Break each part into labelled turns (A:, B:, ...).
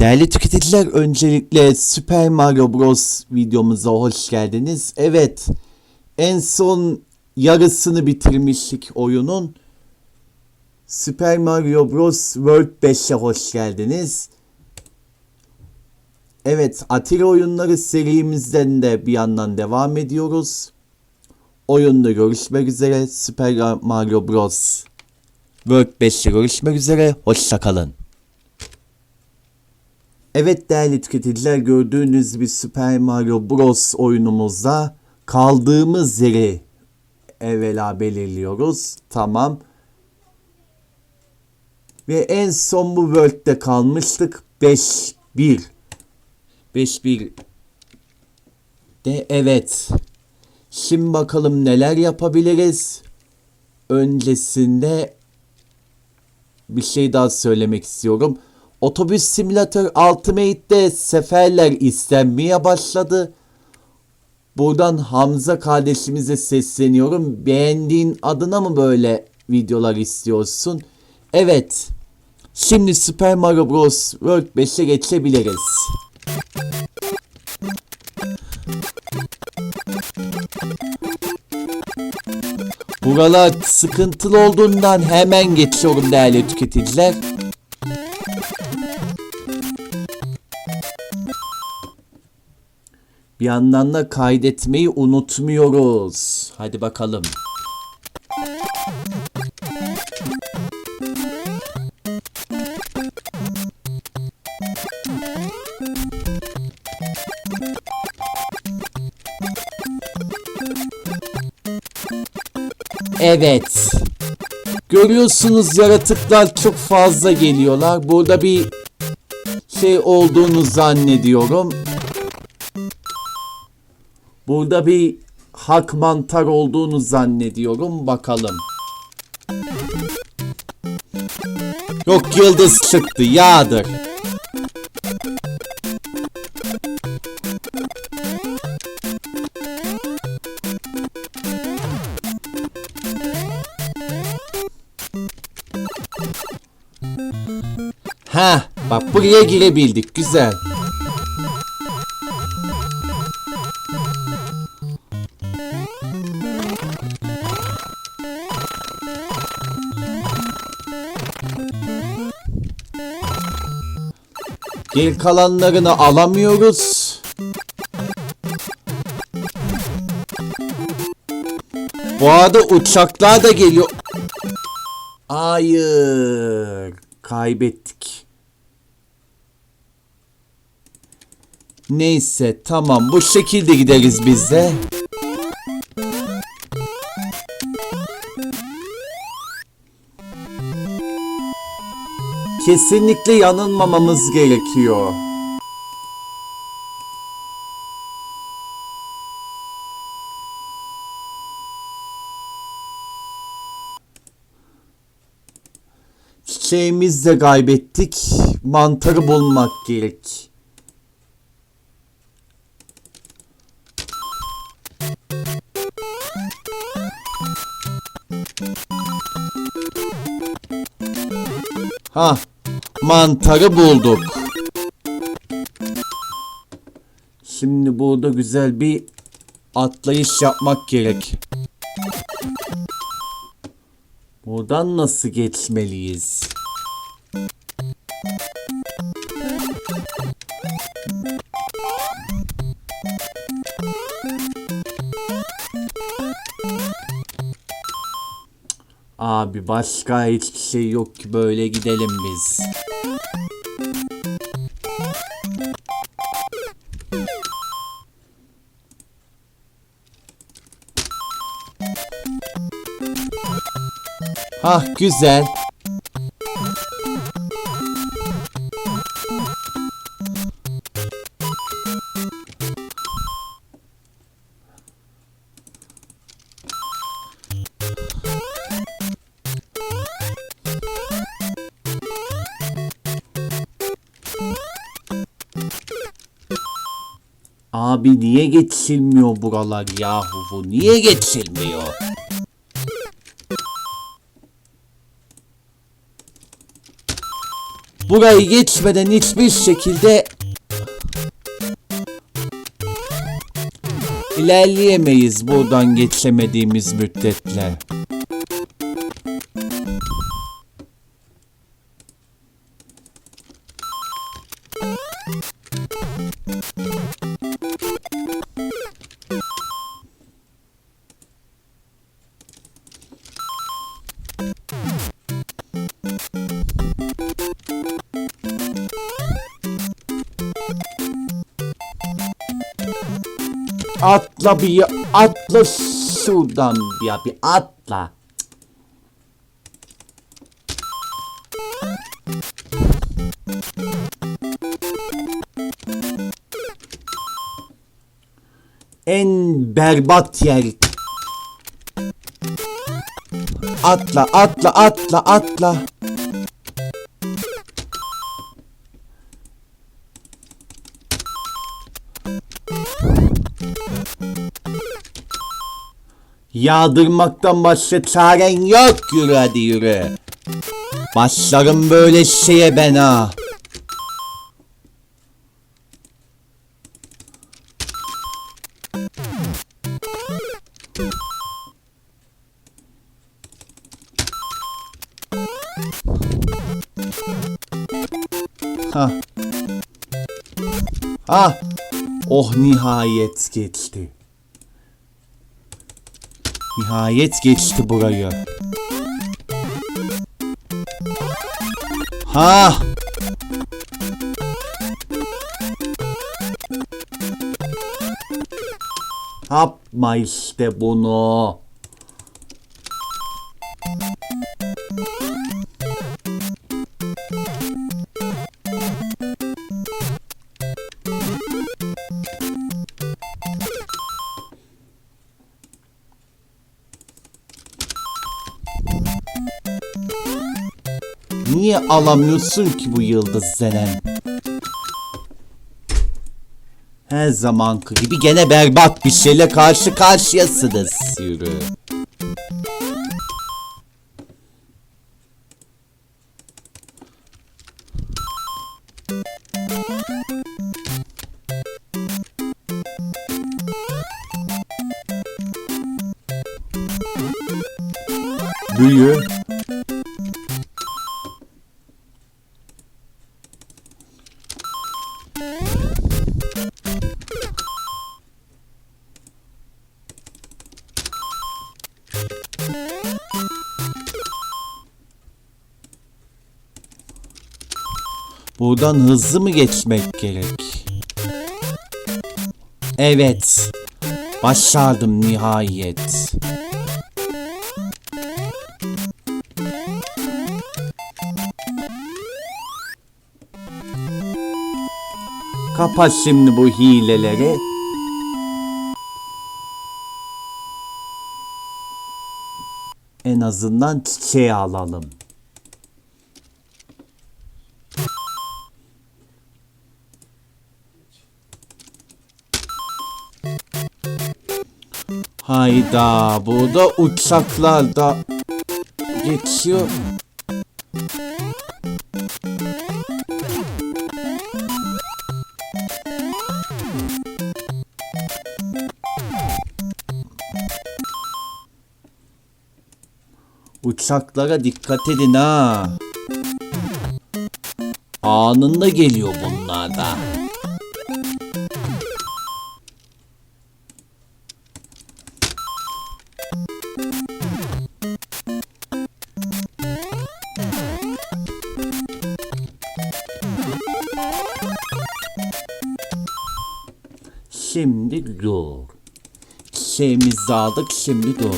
A: Değerli tüketiciler öncelikle Super Mario Bros videomuza hoş geldiniz. Evet en son yarısını bitirmiştik oyunun. Super Mario Bros World 5'e hoş geldiniz. Evet Atari oyunları serimizden de bir yandan devam ediyoruz. Oyunda görüşmek üzere. Super Mario Bros World 5'te görüşmek üzere. Hoşçakalın. Evet değerli tüketiciler gördüğünüz gibi Super Mario Bros oyunumuzda kaldığımız yeri evvela belirliyoruz. Tamam. Ve en son bu World'de kalmıştık. 5-1. 5-1 de evet. Şimdi bakalım neler yapabiliriz. Öncesinde bir şey daha söylemek istiyorum. Otobüs Simülatör Ultimate'de seferler istenmeye başladı. Buradan Hamza kardeşimize sesleniyorum. Beğendiğin adına mı böyle videolar istiyorsun? Evet. Şimdi Super Mario Bros. World 5'e geçebiliriz. Buralar sıkıntılı olduğundan hemen geçiyorum değerli tüketiciler. Bir yandan da kaydetmeyi unutmuyoruz. Hadi bakalım. Evet. Görüyorsunuz yaratıklar çok fazla geliyorlar. Burada bir şey olduğunu zannediyorum. Burada bir hak mantar olduğunu zannediyorum. Bakalım. Yok yıldız çıktı. Yağdır. Ha, bak buraya girebildik. Güzel. Geri kalanlarını alamıyoruz. Bu arada uçaklar da geliyor. Hayır. Kaybettik. Neyse tamam bu şekilde gideriz biz de. Kesinlikle yanılmamamız gerekiyor. Çiçeğimizi de kaybettik. Mantarı bulmak gerek. Ha, mantarı bulduk. Şimdi burada güzel bir atlayış yapmak gerek. Buradan nasıl geçmeliyiz? Abi başka hiçbir şey yok ki böyle gidelim biz. Hah güzel. Abi niye geçilmiyor buralar yahu bu? Niye geçilmiyor? Burayı geçmeden hiçbir şekilde ilerleyemeyiz buradan geçemediğimiz müddetle. Atla bir atla şuradan ya bir atla. En berbat yer. Atla atla atla atla. Yağdırmaktan başka çaren yok yürü hadi yürü. Başlarım böyle şeye ben ha. Ha. Ha. Oh nihayet geçti. Nihayet geçti burayı. Ha! Yapma işte bunu. Niye alamıyorsun ki bu yıldız Zenen? Her zamanki gibi gene berbat bir şeyle karşı karşıyasınız. Yürü. Büyü. Buradan hızlı mı geçmek gerek? Evet. Başardım nihayet. Kapat şimdi bu hileleri. En azından çiçeği alalım. Hayda burada uçaklar da geçiyor. Uçaklara dikkat edin ha. Anında geliyor bunlar da. Şeyimizi aldık şimdi dur.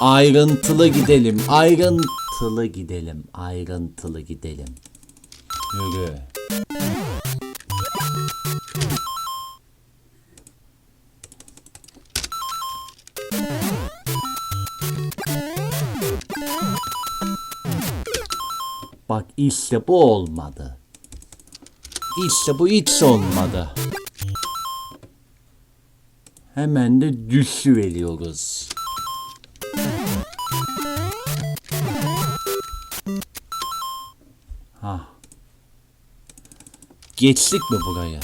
A: Ayrıntılı gidelim. Ayrıntılı gidelim. Ayrıntılı gidelim. Yürü. İşte bu olmadı. İşte bu hiç olmadı. Hemen de düşü veriyoruz. Ha. Geçtik mi buraya?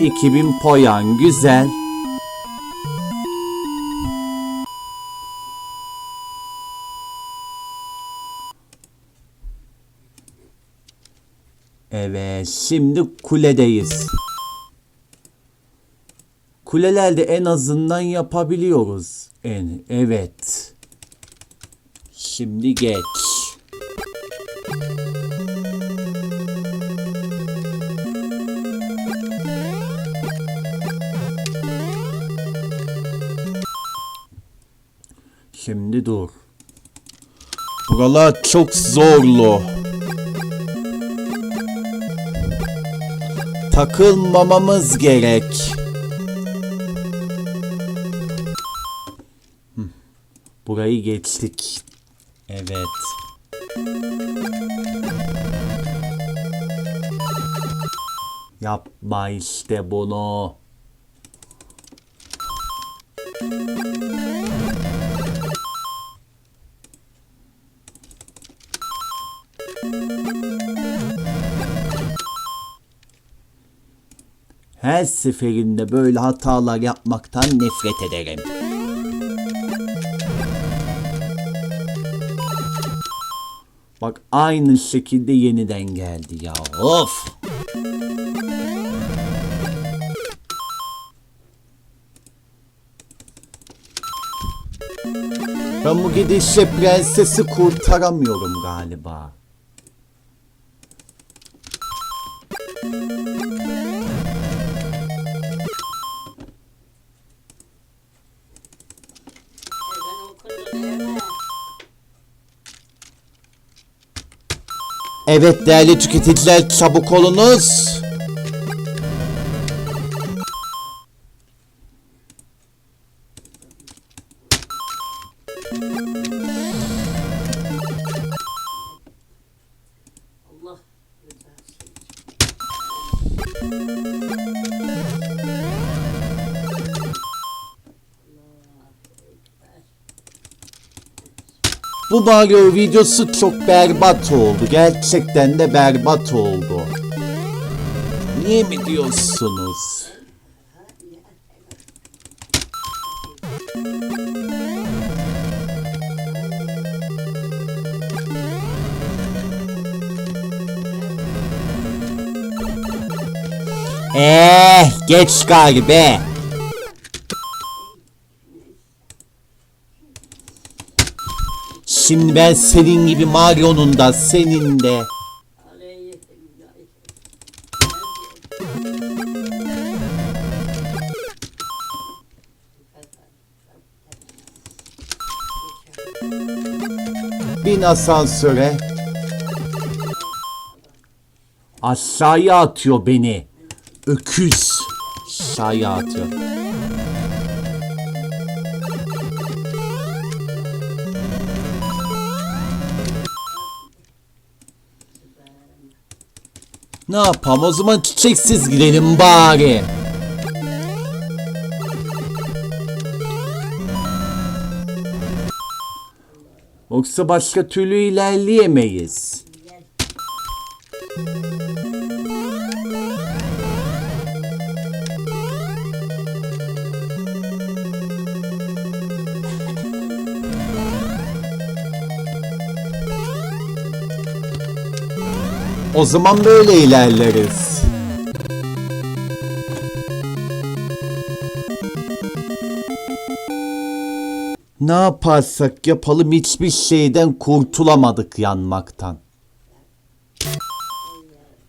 A: İki bin poyan güzel. Evet, şimdi kuledeyiz. Kulelerde en azından yapabiliyoruz. En, evet. Şimdi geç. Şimdi dur. Buralar çok zorlu. Takılmamamız gerek. Burayı geçtik. Evet. Yapma işte bunu. Her seferinde böyle hatalar yapmaktan nefret ederim. Bak aynı şekilde yeniden geldi ya. Of. Ben bu gidişle prensesi kurtaramıyorum galiba. Evet değerli tüketiciler çabuk olunuz. Bu Mario videosu çok berbat oldu. Gerçekten de berbat oldu. Niye mi diyorsunuz? Eh, geç galiba. Şimdi ben senin gibi Mario'nun da senin de. Bin asansöre. Aşağıya atıyor beni. Öküz. Aşağıya atıyor. Ne yapalım o zaman çiçeksiz gidelim bari. Yoksa başka türlü ilerleyemeyiz. O zaman böyle ilerleriz. Ne yaparsak yapalım hiçbir şeyden kurtulamadık yanmaktan.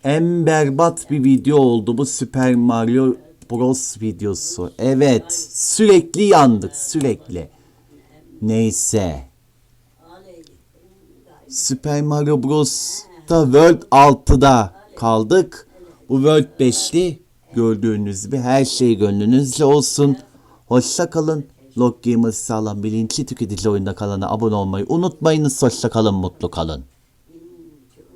A: En berbat bir video oldu bu Super Mario Bros videosu. Evet, sürekli yandık, sürekli. Neyse. Super Mario Bros'ta World 6'da kaldık. Bu World 5'li gördüğünüz gibi her şey gönlünüzce olsun. Hoşça kalın. Log Gamers sağlam bilinçli tüketici oyunda kalana abone olmayı unutmayınız. Hoşça kalın, mutlu kalın.